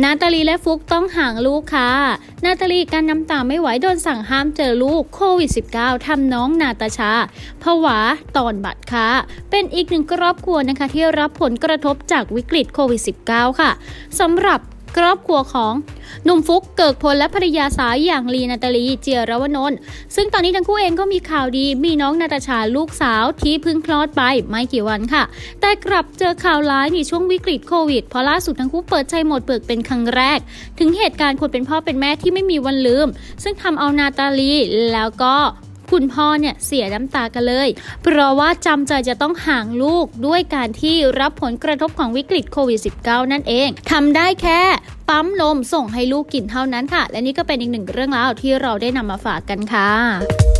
นาตาลีและฟุกต้องห่างลูกค่ะ นาตาลีการน้ำตาไม่ไหวโดนสั่งห้ามเจอลูกโควิด -19 ทำน้องนาตาชาผวาตอนบัตรค่ะ เป็นอีกหนึ่งครอบครัวนะคะที่รับผลกระทบจากวิกฤตโควิด -19 ค่ะสำหรับ ครอบครัวของหนุ่มฟุกเกิกพลและภรรยาสายอย่างลีนาตาลีเจียรวนนท์ซึ่งตอนนี้ทั้งคู่เองก็มีข่าวดีมีน้องนาตาชาลูกสาวที่เพิ่งคลอดไปไม่กี่วันค่ะ แต่กลับเจอข่าวร้ายในช่วงวิกฤตโควิดเพราะล่าสุดทั้งคู่เปิดใจหมดเปลือกเป็นครั้งแรก ถึงเหตุการณ์คนเป็นพ่อเป็นแม่ที่ไม่มีวันลืม ซึ่งทำเอานาตาลีแล้วก็ คุณพ่อเนี่ยเสียน้ำตากันเลย เพราะว่าจำใจจะต้องห่างลูกด้วยการที่รับผลกระทบของวิกฤตโควิด -19 นั่นเองทำได้แค่ปั๊มนมส่งให้ลูกกินเท่านั้นค่ะ และนี่ก็เป็นอีกหนึ่งเรื่องราวที่เราได้นำมาฝากกันค่ะ